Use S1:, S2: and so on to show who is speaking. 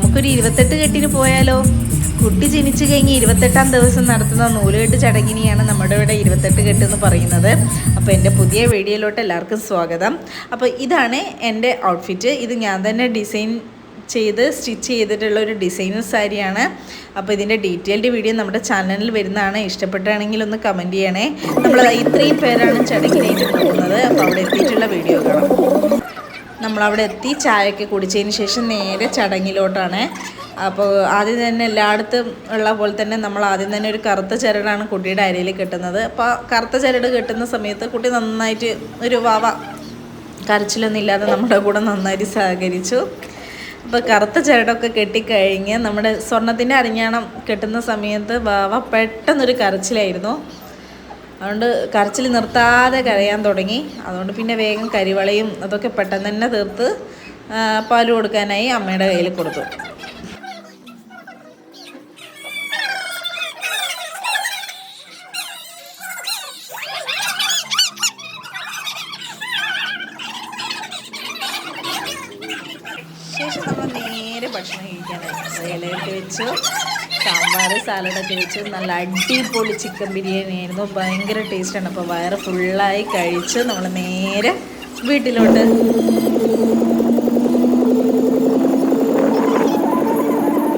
S1: നമുക്കൊരു ഇരുപത്തെട്ട് കെട്ടിന് പോയാലോ? കുട്ടി ജനിച്ചു കഴിഞ്ഞ് ഇരുപത്തെട്ടാം ദിവസം നടത്തുന്ന നൂലുകെട്ട് ചടങ്ങിനെയാണ് നമ്മുടെ ഇവിടെ ഇരുപത്തെട്ട് കെട്ട് എന്ന് പറയുന്നത്. അപ്പോൾ എന്റെ പുതിയ വീഡിയോയിലോട്ട് എല്ലാവർക്കും സ്വാഗതം. അപ്പോൾ ഇതാണ് എന്റെ ഔട്ട്ഫിറ്റ് ഇത് ഞാൻ തന്നെ ഡിസൈൻ ചെയ്ത് സ്റ്റിച്ച് ചെയ്തിട്ടുള്ള ഒരു ഡിസൈനർ സാരിയാണ്. അപ്പോൾ ഇതിന്റെ ഡീറ്റെയിൽഡ് വീഡിയോ നമ്മുടെ ചാനലിൽ വരുന്നതാണ്. ഇഷ്ടപ്പെട്ടാണെങ്കിൽ ഒന്ന് കമന്റ് ചെയ്യണേ. നമ്മൾ ഇത്രയും പേരാണ് ചടങ്ങിനായിട്ട് പോകുന്നത് അപ്പോൾ അവിടെ എത്തിയിട്ടുള്ള വീഡിയോ നമ്മളവിടെ എത്തി ചായയൊക്കെ കുടിച്ചതിന് ശേഷം നേരെ ചടങ്ങിലോട്ടാണ്. അപ്പോൾ ആദ്യം തന്നെ എല്ലായിടത്തും ഉള്ള പോലെ തന്നെ നമ്മൾ ആദ്യം തന്നെ ഒരു കറുത്ത ചരടാണ് കുട്ടിയുടെ അരയിൽ കെട്ടുന്നത്. അപ്പോൾ കറുത്ത ചരട് കെട്ടുന്ന സമയത്ത് കുട്ടി നന്നായിട്ട് ഒരു വാവ കരച്ചിലൊന്നും ഇല്ലാതെ നമ്മുടെ കൂടെ നന്നായിട്ട് സഹകരിച്ചു. അപ്പോൾ കറുത്ത ചരടൊക്കെ കെട്ടിക്കഴിഞ്ഞ് നമ്മുടെ സ്വർണത്തിന്റെ അരിഞ്ഞാണം കെട്ടുന്ന സമയത്ത് വാവ പെട്ടെന്നൊരു കരച്ചിലായിരുന്നു. അതുകൊണ്ട് കരച്ചിൽ നിർത്താതെ കരയാൻ തുടങ്ങി. അതുകൊണ്ട് പിന്നെ വേഗം കരിവളയും അതൊക്കെ പെട്ടെന്ന് തന്നെ തീർത്ത് പാൽ കൊടുക്കാനായി അമ്മയുടെ കയ്യിൽ കൊടുത്തു. ശേഷം നമ്മൾ നേരെ ഭക്ഷണം കഴിക്കാനായി ഇലയിട്ട് വെച്ചു. സാമ്പാർ സാലഡൊക്കെ വെച്ച് നല്ല അടിപൊളി ചിക്കൻ ബിരിയാണി ആയിരുന്നു. ഭയങ്കര ടേസ്റ്റാണ് അപ്പോൾ വയറ് ഫുള്ളായി കഴിച്ച് നമ്മൾ നേരെ വീട്ടിലോട്ട്